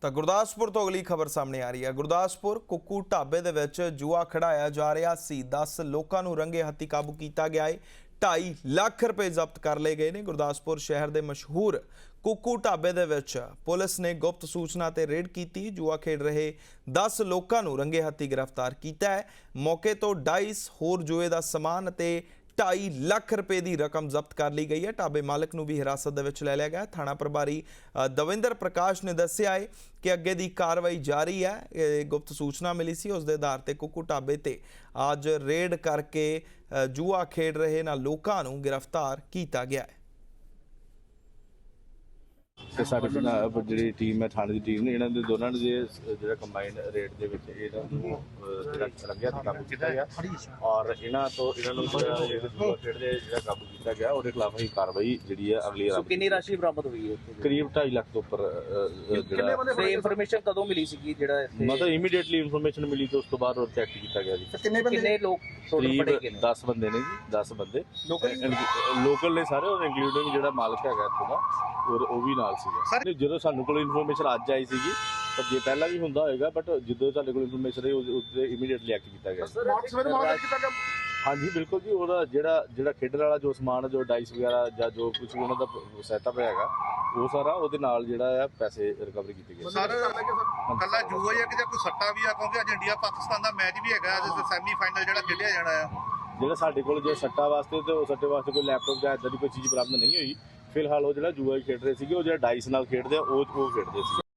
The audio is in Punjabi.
ਤਾਂ ਗੁਰਦਾਸਪੁਰ ਤੋਂ ਅਗਲੀ ਖਬਰ ਸਾਹਮਣੇ ਆ ਰਹੀ ਹੈ। ਗੁਰਦਾਸਪੁਰ ਕੁੱਕੂ ਢਾਬੇ ਦੇ ਵਿੱਚ ਜੂਆ ਖੜਾਇਆ ਜਾ ਰਿਹਾ ਸੀ। 10 ਲੋਕਾਂ ਨੂੰ ਰੰਗੇ ਹੱਥੀ ਕਾਬੂ ਕੀਤਾ ਗਿਆ ਹੈ 2.5 ਲੱਖ ਰੁਪਏ ਜ਼ਬਤ ਕਰ ਲਏ ਗਏ ਨੇ। ਗੁਰਦਾਸਪੁਰ ਸ਼ਹਿਰ ਦੇ ਮਸ਼ਹੂਰ ਕੁੱਕੂ ਢਾਬੇ ਦੇ ਵਿੱਚ ਪੁਲਿਸ ਨੇ ਗੁਪਤ ਸੂਚਨਾ ਤੇ ਰੇਡ ਕੀਤੀ। ਜੂਆ ਖੇਡ ਰਹੇ 10 ਲੋਕਾਂ ਨੂੰ ਰੰਗੇ ਹੱਥੀ ਗ੍ਰਿਫਤਾਰ ਕੀਤਾ ਹੈ। ਮੌਕੇ ਤੋਂ ਡਾਈਸ ਹੋਰ ਜੂਏ ਦਾ ਸਮਾਨ ਅਤੇ 2.5 ਲੱਖ ਰੁਪਏ ਦੀ ਰਕਮ ਜ਼ਬਤ ਕਰ ਲਈ ਗਈ ਹੈ। ਢਾਬੇ ਮਾਲਕ ਨੂੰ ਵੀ ਹਿਰਾਸਤ ਦੇ ਵਿੱਚ ਲੈ ਲਿਆ ਗਿਆ। ਥਾਣਾ ਪ੍ਰਭਾਰੀ ਦਵਿੰਦਰ ਪ੍ਰਕਾਸ਼ ਨੇ ਦੱਸਿਆ ਹੈ ਕਿ ਅੱਗੇ ਦੀ ਕਾਰਵਾਈ ਜਾਰੀ ਹੈ। ਇਹ ਗੁਪਤ ਸੂਚਨਾ ਮਿਲੀ ਸੀ। ਉਸ ਦੇ ਆਧਾਰ ਤੇ ਕੁੱਕੂ ਢਾਬੇ ਤੇ ਅੱਜ ਰੇਡ ਕਰਕੇ ਜੂਆ ਖੇਡ ਰਹੇ ਨਾ ਲੋਕਾਂ ਨੂੰ ਗ੍ਰਿਫਤਾਰ ਕੀਤਾ ਗਿਆ ਹੈ। ਤੇ ਸਾਡੀ ਪੰਜਾਬ ਜਿਹੜੀ ਟੀਮ ਹੈ ਥਾਣੇ ਦੀ ਟੀਮ ਨੇ ਇਹਨਾਂ ਦੇ ਦੋਨਾਂ ਜੇ ਜਿਹੜਾ ਕੰਬਾਈਨਡ ਰੇਟ ਦੇ ਵਿੱਚ ਇਹਨਾਂ ਨੂੰ ਅਹ, ਜਿਹੜਾ ਲੱਗਿਆ ਤੇ ਕਾਬੂ ਕੀਤਾ ਗਿਆ। ਔਰ ਇਹਨਾਂ ਤੋਂ ਇਹਨਾਂ ਨੂੰ ਜਿਹੜਾ ਦੂਆ ਖੇਡਦੇ ਜਿਹੜਾ ਕਾਬੂ ਕੀਤਾ ਗਿਆ ਉਹਦੇ ਖਿਲਾਫ ਅਸੀਂ ਕਾਰਵਾਈ ਜਿਹੜੀ ਹੈ ਅਗਲੀ ਸੋ ਰਾਤ ਕਿੰਨੀ ਰਾਸ਼ੀ ਬਰਾਮਦ ਹੋਈ ਹੈ ਇੱਥੇ? ਕਰੀਬ 2.5 ਲੱਖ ਤੋਂ ਉੱਪਰ ਅਹ, ਅਹ, ਜਿਹੜਾ ਤੇ ਇਨਫੋਰਮੇਸ਼ਨ ਕਦੋਂ ਮਿਲੀ ਸੀਗੀ ਜਿਹੜਾ ਇੱਥੇ? ਮਤਲਬ ਇਮੀਡੀਏਟਲੀ ਇਨਫੋਰਮੇਸ਼ਨ ਮਿਲੀ ਤੇ ਉਸ ਤੋਂ ਬਾਅਦ ਉਹ ਚੈੱਕ ਕੀਤਾ ਗਿਆ ਜੀ। ਕਿੰਨੇ ਲੋਕ ਟੋਟਲ ਕਰੀਬ ਫੜੇ ਗਏ ਨੇ? 10 ਬੰਦੇ ਨੇ ਜੀ 10 ਬੰਦੇ। ਲੋਕਲ ਨੇ ਸਾਰੇ ਔਰ ਇੰਕਲੂਡਿੰਗ ਜਿਹੜਾ ਮਾਲਕ ਹੈਗਾ ਇੱਥੋਂ ਦਾ। ਔਰ ਉਹ ਵੀ ਨਾਲ ਸੀਗਾ। ਨਹੀਂ, ਜਦੋਂ ਸਾਨੂੰ ਕੋਲ ਇਨਫੋਰਮੇਸ਼ਨ ਅੱਜ ਆਈ ਸੀਗੀ ਪਰ ਜੇ ਪਹਿਲਾਂ ਵੀ ਹੁੰਦਾ ਹੋਏਗਾ ਬਟ ਜਦੋਂ ਸਾਡੇ ਕੋਲ ਇਨਫੋਰਮੇਸ਼ਨ ਆਈ ਉਸ ਤੇ ਇਮੀਡੀਏਟਲੀ ਐਕਟ ਕੀਤਾ ਗਿਆ। ਹਾਂਜੀ ਬਿਲਕੁਲ ਜੀ ਉਹਦਾ ਜਿਹੜਾ ਜਿਹੜਾ ਖੇਡਣ ਵਾਲਾ ਜੋ ਸਮਾਨ ਜੋ ਡਾਈਸ ਵਗੈਰਾ ਜਾਂ ਜੋ ਕੁਝ ਵੀ ਉਹਨਾਂ ਦਾ ਸੈਟਅਪ ਹੈਗਾ ਉਹ ਸਾਰਾ ਉਹਦੇ ਨਾਲ ਜਿਹੜਾ ਆ ਪੈਸੇ ਰਿਕਵਰੀ ਕੀਤੇ ਗਏ। ਸਰ ਕੱਲਾ ਜੂਆ ਜਾਂ ਕਿਤੇ ਕੋਈ ਸੱਟਾ ਵੀ ਆ ਕਿਉਂਕਿ ਅੱਜ ਇੰਡੀਆ ਪਾਕਿਸਤਾਨ ਦਾ ਮੈਚ ਵੀ ਹੈਗਾ ਜਿਸ ਸੈਮੀ ਫਾਈਨਲ ਜਿਹੜਾ ਖੇਡਿਆ ਜਾਣਾ ਆ। ਜਿਹੜਾ ਸਾਡੇ ਕੋਲ ਜੇ ਸੱਟਾ ਵਾਸਤੇ ਤੇ ਉਹ ਸੱਟੇ ਵਾਸਤੇ ਕੋਈ ਲੈਪਟਾਪ ਜਾਂ ਇਦਾਂ ਦੀ ਕੋਈ ਚੀਜ਼ ਬਰਾਮਦ ਨਹੀਂ ਹੋਈ ਫਿਲਹਾਲ ਉਹ ਜਿਹੜਾ ਜੂਆ ਖੇਡ ਰਹੇ ਸੀਗੇ, ਉਹ ਜਿਹੜਾ ਡਾਈਸ ਨਾਲ ਖੇਡਦੇ ਆ, ਉਹ ਉਹ ਖੇਡਦੇ ਸੀ